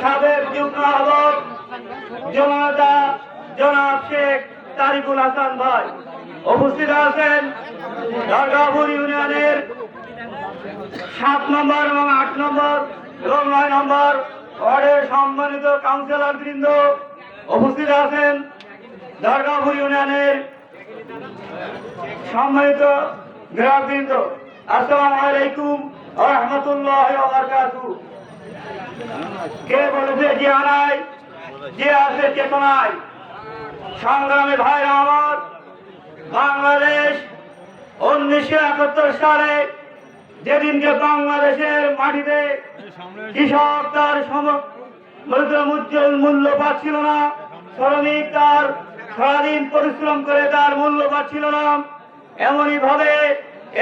সাবেক যুগ্ম আহ্বক জনতা জনাব শেখ তারিকুল হাসান ভাই। উপস্থিত আছেন দরগাপুর ইউনিয়নের সাত নম্বর এবং আট নম্বর এবং নয় নম্বর ওয়ার্ডের সম্মানিত কাউন্সিলর বৃন্দ উপস্থিত আছেন দরগাপুর ইউনিয়নের সম্মানিত গ্রাহকবৃন্দ। আসসালামু আলাইকুম রাহমাতুল্লাহি কে বলেছে যে আনাই যে আছে চেতনায়। সংগ্রামী ভাইরা আমার, বাংলাদেশ উনিশশো একাত্তর সালে যেদিনকে বাংলাদেশের মাটিতে কৃষক তার মূল্য পাচ্ছিল না, শ্রমিক তার সারাদিন পরিশ্রম করে তার মূল্য পাচ্ছিল না এমনই ভাবে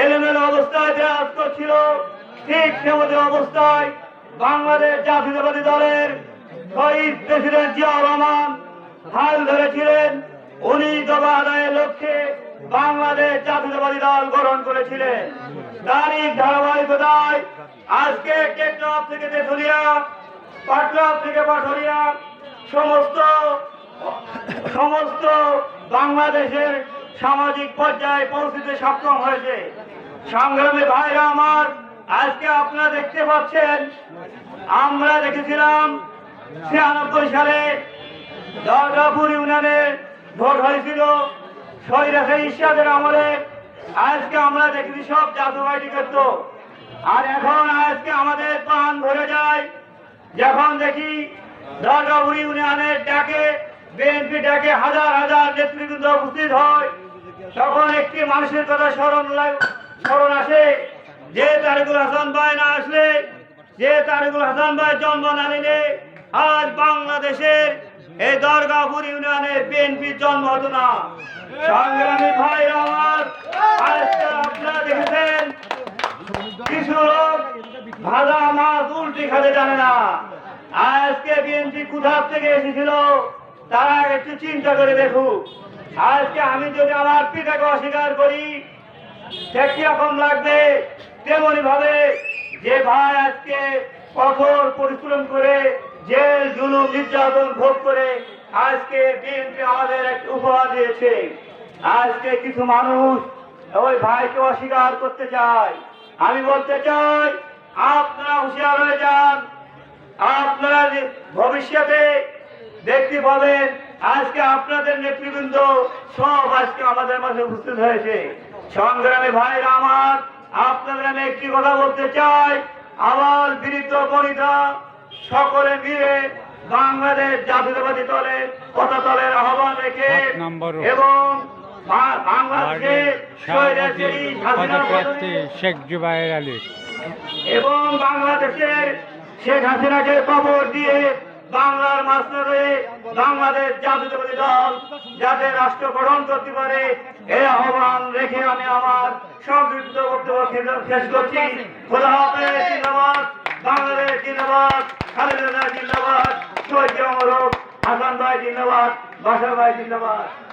এলোমেলো অবস্থায় বিরাজ করছিল ঠিক সেমতো অবস্থায় বাংলাদেশ জাতীয়তাবাদী দলের শহীদ প্রেসিডেন্ট জিয়াউর রহমান হাল ধরেছিলেন। উনি দবা আদায়ের লক্ষ্যে বাংলাদেশ জাতীয়তাবাদী দল গঠন করেছিলেন। তারই ধারাবাহিকতায় আজকে টেকনাফ থেকে তেতুলিয়া পাটনাথ থেকে পাঠরিয়া সমস্ত সমস্ত বাংলাদেশের সামাজিক পর্যায়ে পৌঁছতে সক্ষম হয়েছে। সংগ্রামী ভাইরা আমার আজকে আপনারা দেখতে পাচ্ছেন, আমরা দেখেছিলাম ছিয়ানব্বই সালে দরগাপুর ইউনিয়নে ভোট হয়েছিল। সৈরাসের ইশাদের আমলে। আজকে আমরা দেখেছি সব জাতীয়বাদী করত আর এখন আজকে আমাদের প্রাণ ভরে যায়। যখন দেখি দরগাপুর ইউনিয়নের ডাকে, বিএনপি ডাকে হাজার হাজার নেতৃবৃন্দ উপস্থিত হয়, তখন একটি মানুষের কথা স্মরণ স্মরণ আসে। যে তারিকুল হাসান ভাই না আসলে, যে তারিকুল হাসান ভাই জন্ম না নিলে, আজ বাংলাদেশের এই দরগাপুর ইউনিয়নের বিএনপির জন্ম হতো না। সংগ্রামী ভাই আমার আপনারা দেখেছেন কিছু লোক ভাজা মাছ উল্টি খেতে জানে না। আজকে বিএনপি কোথার থেকে এসেছিল, তারা একটু চিন্তা করে দেখুক। আজকে আমি যদি আমার পিতাকে অস্বীকার করি সে কীরকম লাগবে। তেমনি ভাবে যে ভাই আজকে কঠোর পরিশ্রম করে জেল, জুলুম, নির্যাতন ভোগ করে আজকে বিএনপি আমাদের একটা উপহার দিয়েছে। আজকে কিছু মানুষ ওই ভাইকে অস্বীকার করতে চায়। আমি বলতে চাই, আপনারা হুঁশিয়ার হয়ে যান। আপনারা ভবিষ্যতে দেখতে পাবেন, আজকে আপনাদের নেতৃবৃন্দ সব আজকে আমাদের মাঝে উপস্থিত হয়েছে। সংগ্রামী ভাইরা আমার আপনাদের আমি একটি কথা বলতে চাই। আমার বীরিত বনিতা সকলে মিলে বাংলাদেশ জাতীয়তাবাদী দলের কথা দলের আহ্বান রেখে এবং শেখ জুবাইর আলী। এবং বাংলাদেশের শেখ হাসিনাকে কবর দিয়ে বাংলার মাস্টারে বাংলাদেশ জাতীয়তাবাদী দল যাতে রাষ্ট্র গঠন করতে পারে এই আহ্বান রেখে আমার সংক্ষিপ্ত বক্তব্য শেষ- করছি। খোলা হাফেজ জিন্দাবাদ। বাংলাদেশ জিন্দাবাদ, খালেদা জিন্দাবাদ শহীদ অমর হাসান ভাই জিন্দাবাদ বাসার ভাই জিন্দাবাদ।